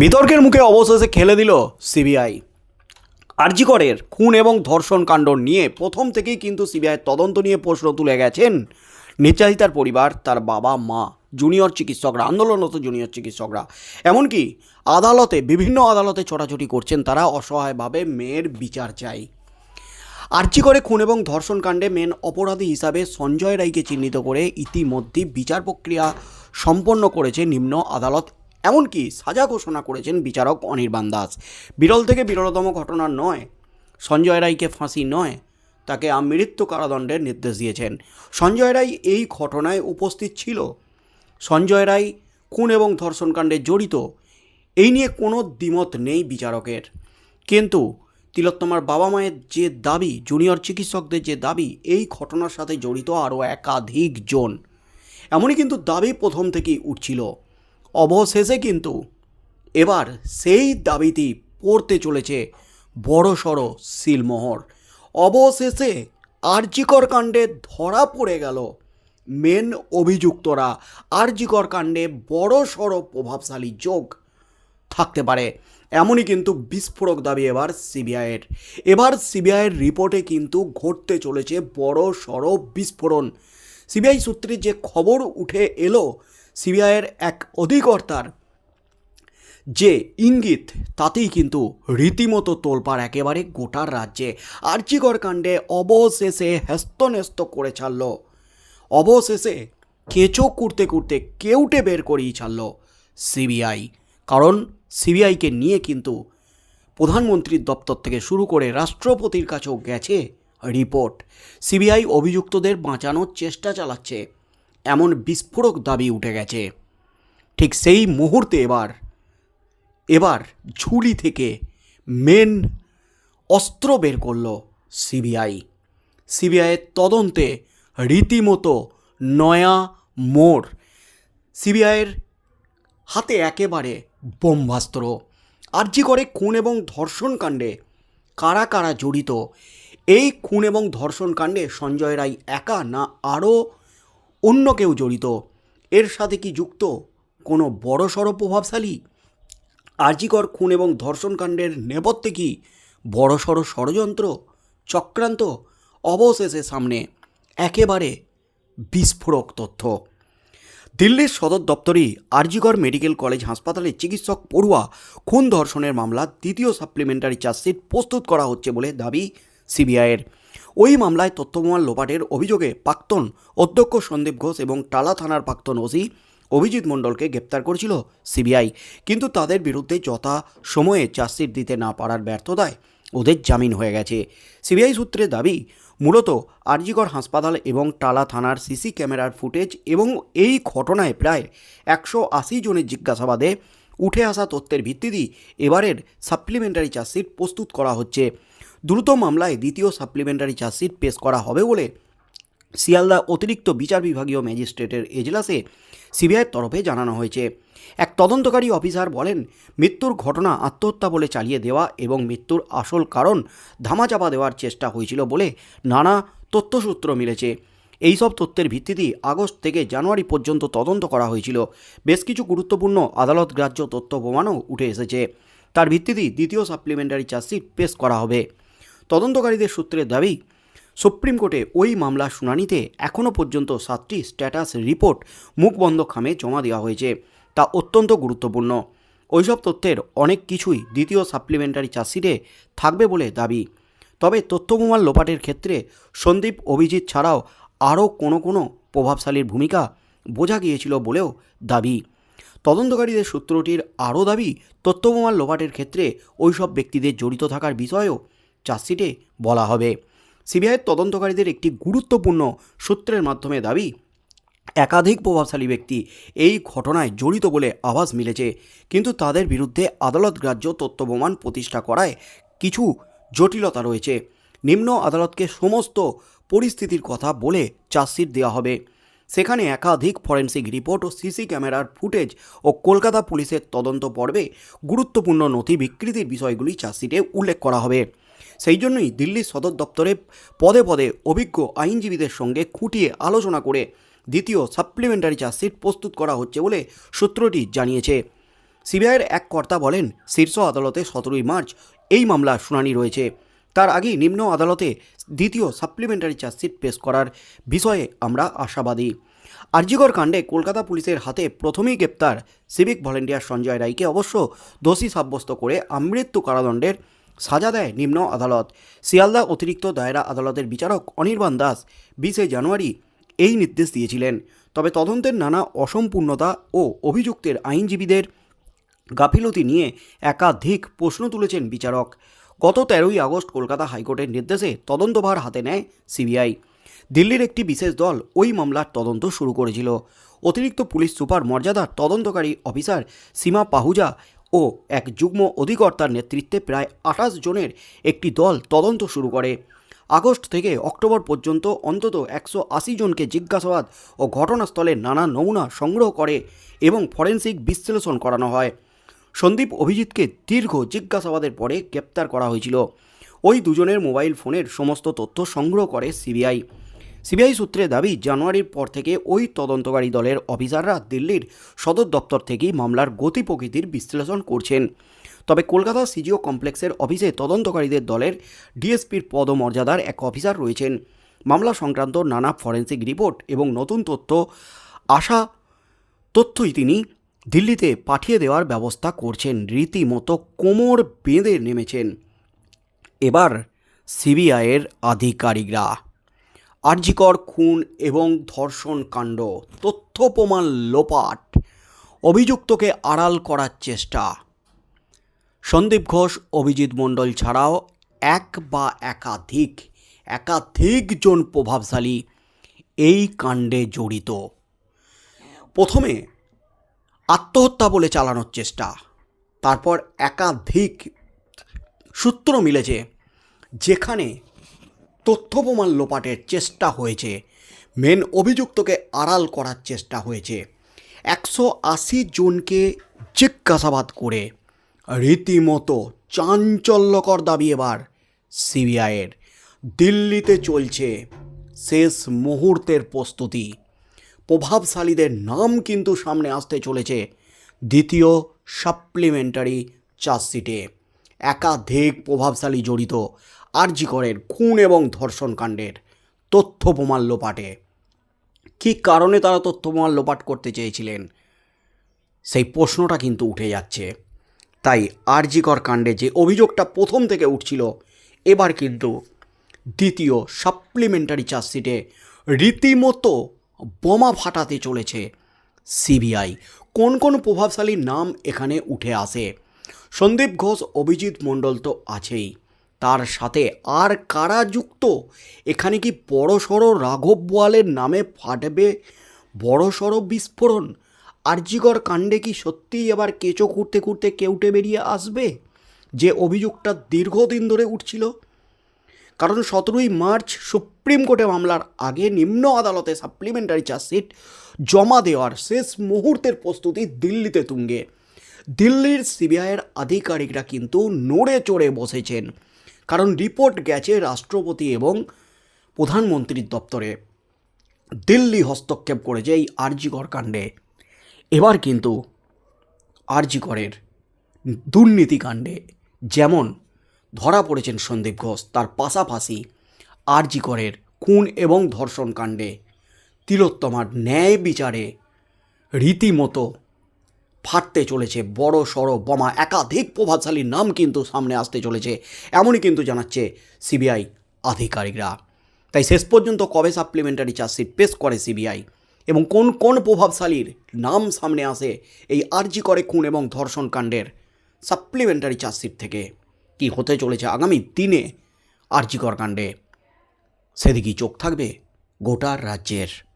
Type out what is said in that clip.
বিতর্কের মুখে অবশেষে খেলে দিল সিবিআই। আরজিকরের খুন এবং ধর্ষণ কাণ্ড নিয়ে প্রথম থেকেই কিন্তু সিবিআই তদন্ত নিয়ে প্রশ্ন তুলে গেছেন নির্যাতিতার পরিবার, তার বাবা, মা জুনিয়র চিকিৎসকরা, আন্দোলনরত জুনিয়র চিকিৎসকরা। এমনকি আদালতে, বিভিন্ন আদালতে ছোটাছুটি করছেন তারা অসহায়ভাবে মেয়ের বিচার চাই। আর্জি করে খুন এবং ধর্ষণ কাণ্ডে মেন অপরাধী হিসাবে সঞ্জয় রায়কে চিহ্নিত করে ইতিমধ্যে বিচার প্রক্রিয়া সম্পন্ন করেছে নিম্ন আদালত এমনকি সাজা ঘোষণা করেছেন বিচারক অনির্বাণ দাস। বিরল থেকে বিরলতম ঘটনা নয়, সঞ্জয় রায়কে ফাঁসি নয়, তাকে আমৃত্যু কারাদণ্ডের নির্দেশ দিয়েছেন। সঞ্জয় রায় এই ঘটনায় উপস্থিত ছিল। সঞ্জয় রায় খুন এবং ধর্ষণকাণ্ডে জড়িত, এই নিয়ে কোনো দ্বিমত নেই বিচারকের। কিন্তু তিলোত্তমার বাবা মায়ের যে দাবি, জুনিয়র চিকিৎসকদের যে দাবি, এই ঘটনার সাথে জড়িত আরও একাধিক জন এমনই কিন্তু দাবি প্রথম থেকেই উঠছিল। অবশেষে কিন্তু এবার সেই দাবিটি পড়তে চলেছে বড় সড়ো সিলমোহর। অবশেষে আর্যিকর কাণ্ডে ধরা পড়ে গেল মেন অভিযুক্তরা। আর্যিকর কাণ্ডে বড় সড়ো প্রভাবশালী যোগ থাকতে পারে, এমনই কিন্তু বিস্ফোরক দাবি এবার সিবিআইয়ের। এবার সিবিআইয়ের রিপোর্টে কিন্তু ঘটতে চলেছে বড় সড়ো বিস্ফোরণ। সিবিআই সূত্রে যে খবর উঠে এলো সিবিআইয়ের এক অধিকর্তার। যে ইঙ্গিত, তাতেই কিন্তু রীতিমতো তোলপাড় একেবারে গোটার রাজ্যে আর্চিকর কাণ্ডে অবশেষে হেস্তনেস্ত করে ছাড়ল। অবশেষে কেঁচো কুড়তে কুড়তে কেউটে বের করেই ছাড়ল সিবিআই। কারণ সিবিআইকে নিয়ে কিন্তু প্রধানমন্ত্রীর দপ্তর থেকে শুরু করে রাষ্ট্রপতির কাছেও গেছে রিপোর্ট। সিবিআই অভিযুক্তদের বাঁচানোর চেষ্টা চালাচ্ছে। এমন বিস্ফোরক দাবি উঠে গেছে। ঠিক সেই মুহূর্তে এবার এবার ঝুলি থেকে মেন অস্ত্র বের করল সিবিআই। সিবিআইয়ের তদন্তে রীতিমতো নয়া মোড়। সিবিআইয়ের হাতে একেবারে বোম্বাস্ত্র। আর্জি করে খুন এবং ধর্ষণ কাণ্ডে কারা কারা জড়িত? এই খুন এবং ধর্ষণ কাণ্ডে সঞ্জয় রায় একা না আরও অন্য কেউ জড়িত। এর সাথে কি যুক্ত কোনো বড়সড় প্রভাবশালী? আর্জিকর খুন এবং ধর্ষণকাণ্ডের নেপথ্যে কি বড়সড় ষড়যন্ত্র চক্রান্ত অবশেষে সামনে একেবারে বিস্ফোরক তথ্য? দিল্লির সদর দপ্তরেই আরজিগড় মেডিকেল কলেজ হাসপাতালে চিকিৎসক পড়ুয়া খুন ধর্ষণের মামলা দ্বিতীয় সাপ্লিমেন্টারি চার্জশিট প্রস্তুত করা হচ্ছে বলে দাবি সিবিআইয়ের। ওই মামলায় তথ্যপ্রমাণ লোপাটের অভিযোগে প্রাক্তন অধ্যক্ষ সন্দীপ ঘোষ এবং টালা থানার প্রাক্তন ওসি অভিজিৎ মণ্ডলকে গ্রেপ্তার করেছিল সিবিআই। কিন্তু তাদের বিরুদ্ধে যথা সময়ে চার্জশিট দিতে না পারার ব্যর্থতায় ওদের জামিন হয়ে গেছে। সিবিআই সূত্রে দাবি, মূলত আরজিগড় হাসপাতাল এবং টালা থানার সিসি ক্যামেরার ফুটেজ এবং এই ঘটনায় প্রায় একশো আশি জনের জিজ্ঞাসাবাদে উঠে আসা তথ্যের ভিত্তিতেই এবারের সাপ্লিমেন্টারি চার্জশিট প্রস্তুত করা হচ্ছে। দ্রুত মামলায় দ্বিতীয় সাপ্লিমেন্টারি চার্জশিট পেশ করা হবে বলে শিয়ালদা অতিরিক্ত বিচার বিভাগীয় ম্যাজিস্ট্রেটের এজলাসে সিবিআইয়ের তরফে জানানো হয়েছে। এক তদন্তকারী অফিসার বলেন, মৃত্যুর ঘটনা আত্মহত্যা বলে চালিয়ে দেওয়া এবং মৃত্যুর আসল কারণ ধামাচাপা দেওয়ার চেষ্টা হয়েছিল বলে নানা তথ্যসূত্র মিলেছে। এইসব তথ্যের ভিত্তিতেই আগস্ট থেকে জানুয়ারি পর্যন্ত তদন্ত করা হয়েছিল। বেশ কিছু গুরুত্বপূর্ণ আদালত গ্রাহ্য তথ্য প্রমাণও উঠে এসেছে। তার ভিত্তিতেই দ্বিতীয় সাপ্লিমেন্টারি চার্জশিট পেশ করা হবে। তদন্তকারীদের সূত্রের দাবি, সুপ্রিম কোর্টে ওই মামলার শুনানিতে এখনও পর্যন্ত সাতটি স্ট্যাটাস রিপোর্ট মুখবন্ধ খামে জমা দেওয়া হয়েছে। তা অত্যন্ত গুরুত্বপূর্ণ। ওইসব তথ্যের অনেক কিছুই দ্বিতীয় সাপ্লিমেন্টারি চার্জশিটে থাকবে বলে দাবি। তবে তথ্যপ্রমাণ লোপাটের ক্ষেত্রে সন্দীপ অভিজিৎ ছাড়াও আরও কোনো কোনো প্রভাবশালীর ভূমিকা বোঝা গিয়েছিল বলেও দাবি। তদন্তকারীদের সূত্রটির আরও দাবি, তথ্যপ্রমাণ লোপাটের ক্ষেত্রে ওইসব ব্যক্তিদের জড়িত থাকার বিষয়েও চার্জশিটে বলা হবে। সিবিআইয়ের তদন্তকারীদের একটি গুরুত্বপূর্ণ সূত্রের মাধ্যমে দাবি, একাধিক প্রভাবশালী ব্যক্তি এই ঘটনায় জড়িত বলে আভাস মিলেছে। কিন্তু তাদের বিরুদ্ধে আদালত গ্রাহ্য তথ্য প্রমাণ প্রতিষ্ঠা করায় কিছু জটিলতা রয়েছে। নিম্ন আদালতকে সমস্ত পরিস্থিতির কথা বলে চার্জশিট দেওয়া হবে। সেখানে একাধিক ফরেন্সিক রিপোর্ট ও সিসি ক্যামেরার ফুটেজ ও কলকাতা পুলিশের তদন্ত পর্বে গুরুত্বপূর্ণ নথি বিকৃতির বিষয়গুলি চার্জশিটে উল্লেখ করা হবে। সেই জন্যই দিল্লির সদর দপ্তরে পদে পদে অভিজ্ঞ আইনজীবীদের সঙ্গে খুঁটিয়ে আলোচনা করে দ্বিতীয় সাপ্লিমেন্টারি চার্জশিট প্রস্তুত করা হচ্ছে বলে সূত্রটি জানিয়েছে। সিবিআইয়ের এক কর্তা বলেন, শীর্ষ আদালতে সতেরোই মার্চ এই মামলার শুনানি রয়েছে। তার আগেই নিম্ন আদালতে দ্বিতীয় সাপ্লিমেন্টারি চার্জশিট পেশ করার বিষয়ে আমরা আশাবাদী। আরজিগর কাণ্ডে কলকাতা পুলিশের হাতে প্রথমেই গ্রেপ্তার সিভিক ভলেন্টিয়ার সঞ্জয় রায়কে অবশ্য দোষী সাব্যস্ত করে আমৃত্যু কারাদণ্ডের সাজা দেয় নিম্ন আদালত। শিয়ালদা অতিরিক্ত দায়রা আদালতের বিচারক অনির্বাণ দাস বিশে জানুয়ারি এই নির্দেশ দিয়েছিলেন। তবে তদন্তের নানা অসম্পূর্ণতা ও অভিযুক্তের আইনজীবীদের গাফিলতি নিয়ে একাধিক প্রশ্ন তুলেছেন বিচারক। গত তেরোই আগস্ট কলকাতা হাইকোর্টের নির্দেশে তদন্তভার হাতে নেয় সিবিআই। দিল্লির একটি বিশেষ দল ওই মামলার তদন্ত শুরু করেছিল। অতিরিক্ত পুলিশ সুপার মর্যাদার তদন্তকারী অফিসার সীমা পাহুজা ও এক যুগ্ম অধিকর্তার নেতৃত্বে প্রায় আঠাশ জনের একটি দল তদন্ত শুরু করে। আগস্ট থেকে অক্টোবর পর্যন্ত অন্তত একশো আশি জনকে জিজ্ঞাসাবাদ ও ঘটনাস্থলে নানা নমুনা সংগ্রহ করে এবং ফরেন্সিক বিশ্লেষণ করানো হয়। সন্দীপ অভিজিৎকে দীর্ঘ জিজ্ঞাসাবাদের পরে গ্রেপ্তার করা হয়েছিল। ওই দুজনের মোবাইল ফোনের সমস্ত তথ্য সংগ্রহ করে সিবিআই। সিবিআই সূত্রে দাবি, জানুয়ারির পর থেকে ওই তদন্তকারী দলের অফিসাররা দিল্লির সদর দপ্তর থেকেই মামলার গতি প্রকৃতির বিশ্লেষণ করছেন। তবে কলকাতা সিজিও কমপ্লেক্সের অফিসে তদন্তকারীদের দলের ডিএসপির পদমর্যাদার এক অফিসার রয়েছেন। মামলা সংক্রান্ত নানা ফরেন্সিক রিপোর্ট এবং নতুন তথ্য আসা তথ্যই তিনি দিল্লিতে পাঠিয়ে দেওয়ার ব্যবস্থা করছেন। রীতিমতো কোমর বেঁধে নেমেছেন। এবার সিবিআইয়ের আধিকারিকরা। আরজিকর খুন এবং ধর্ষণ কাণ্ড, তথ্য প্রমাণ লোপাট, অভিযুক্তকে আড়াল করার চেষ্টা। সন্দীপ ঘোষ, অভিজিৎ মণ্ডল ছাড়াও এক বা একাধিক একাধিক জন প্রভাবশালী এই কাণ্ডে জড়িত। প্রথমে আত্মহত্যা বলে চালানোর চেষ্টা, তারপর একাধিক সূত্র মিলেছে যেখানে তথ্য প্রমাণ লোপাটের চেষ্টা হয়েছে। মেন অভিযুক্তকে আড়াল করার চেষ্টা হয়েছে। একশো আশি জনকে জিজ্ঞাসাবাদ করে। রীতিমতো চাঞ্চল্যকর দাবি এবার সিবিআইয়ের। দিল্লিতে চলছে শেষ মুহূর্তের প্রস্তুতি। প্রভাবশালীদের নাম কিন্তু সামনে আসতে চলেছে দ্বিতীয় সাপ্লিমেন্টারি চার্জশিটে। একাধিক প্রভাবশালী জড়িত আরজিকরের খুন এবং ধর্ষণ কাণ্ডের তথ্য প্রমাণ লোপাটে। কী কারণে তারা তথ্য প্রমাণ লোপাট করতে চেয়েছিলেন? সেই প্রশ্নটা কিন্তু উঠে যাচ্ছে। তাই আরজিকর কাণ্ডে যে অভিযোগটা প্রথম থেকে উঠছিল, এবার কিন্তু দ্বিতীয় সাপ্লিমেন্টারি চার্জশিটে রীতিমতো বোমা ফাটাতে চলেছে সিবিআই। কোন কোন প্রভাবশালী নাম এখানে উঠে আসে? সন্দীপ ঘোষ, অভিজিৎ মণ্ডল তো আছেই। তার সাথে আর কারা যুক্ত? এখানে কি বড়সড় রাঘব বোয়ালের নামে ফাটবে বড়সড় বিস্ফোরণ? আরজিগর কাণ্ডে কি সত্যিই এবার কেঁচো খুঁড়তে খুঁড়তে কেউটে বেরিয়ে আসবে? যে অভিযোগটা দীর্ঘদিন ধরে উঠছিল। কারণ সতেরোই মার্চ সুপ্রিম কোর্টে মামলার আগে নিম্ন আদালতে সাপ্লিমেন্টারি চার্জশিট জমা দেওয়ার শেষ মুহূর্তের প্রস্তুতি দিল্লিতে তুঙ্গে। দিল্লির সিবিআইয়ের আধিকারিকরা কিন্তু নড়ে চড়ে বসেছেন। কারণ রিপোর্ট গেছে রাষ্ট্রপতি এবং প্রধানমন্ত্রীর দপ্তরে। দিল্লি হস্তক্ষেপ করেছে এই আরজিকর কাণ্ডে। এবার কিন্তু আরজিকরের দুর্নীতিকাণ্ডে যেমন ধরা পড়েছেন সন্দীপ ঘোষ, তার পাশাপাশি আরজিকরের খুন এবং ধর্ষণ কাণ্ডে তিলোত্তমার ন্যায় বিচারে রীতিমতো ফাটতে চলেছে। বড় সড়ো বোমা একাধিক প্রভাবশালী নাম কিন্তু সামনে আসতে চলেছে, এমনই কিন্তু জানাচ্ছে সিবিআই আধিকারিকরা। তাই শেষ পর্যন্ত কবে সাপ্লিমেন্টারি চার্জশিট পেশ করে সিবিআই? এবং কোন কোন প্রভাবশালীর নাম সামনে আসে এই আরজি করে খুন এবং ধর্ষণ কাণ্ডের সাপ্লিমেন্টারি চার্জশিট থেকে? কি হতে চলেছে আগামী দিনে আরজিকর কাণ্ডে? সেদিকেই চোখ থাকবে গোটা রাজ্যের।